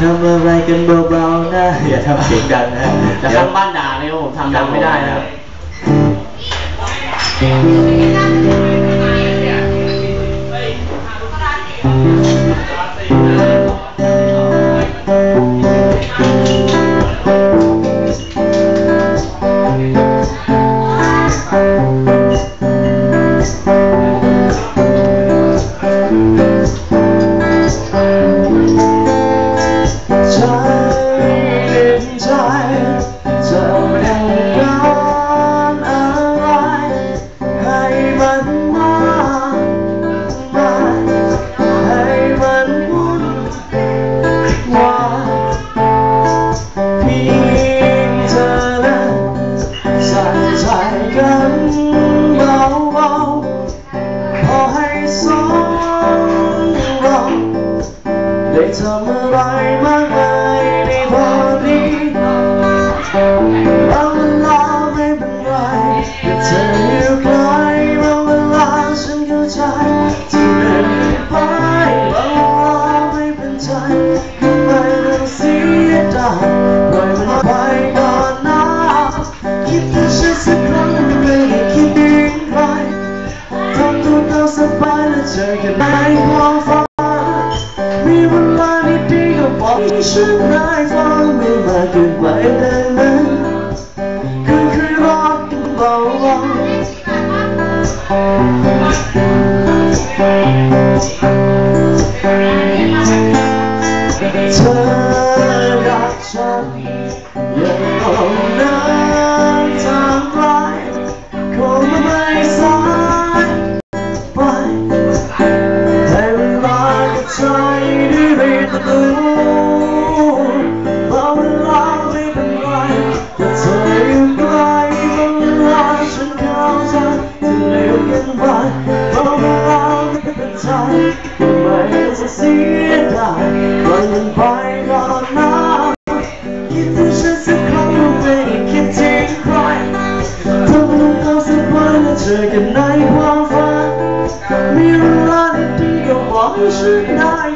ทำอะไรกันเบาๆนะอย่าทำเสียงดังนะแต่ทำงบ้านด่าเนี่ยผมทำดังไม่ได้นะ Turn ไม่ดีก็บอกให้ฉันร้ายฟ้องไม่มากเกินไปแต่นั้นคือคือรอกันเบา Tonight, one fun, we run it, be your voice, night.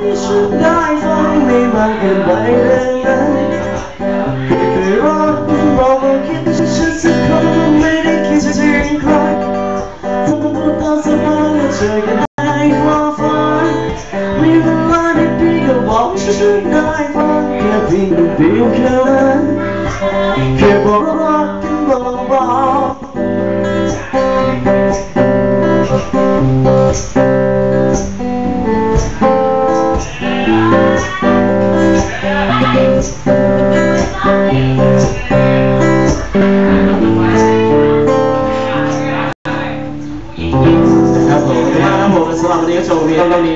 ที่ฉันได้ฟังไม่มากเกินไปเลยนะไม่เคยรักเราก็คิดถึงฉันสักคนไม่ได้คิดถึงใครทำตัวตามสบายและเจอกันในความฝันมีเวลาได้พี่ก็บอกฉันได้ฟังแค่เพียงเดียวแค่นั้นแค่บอก الله عليه وسلم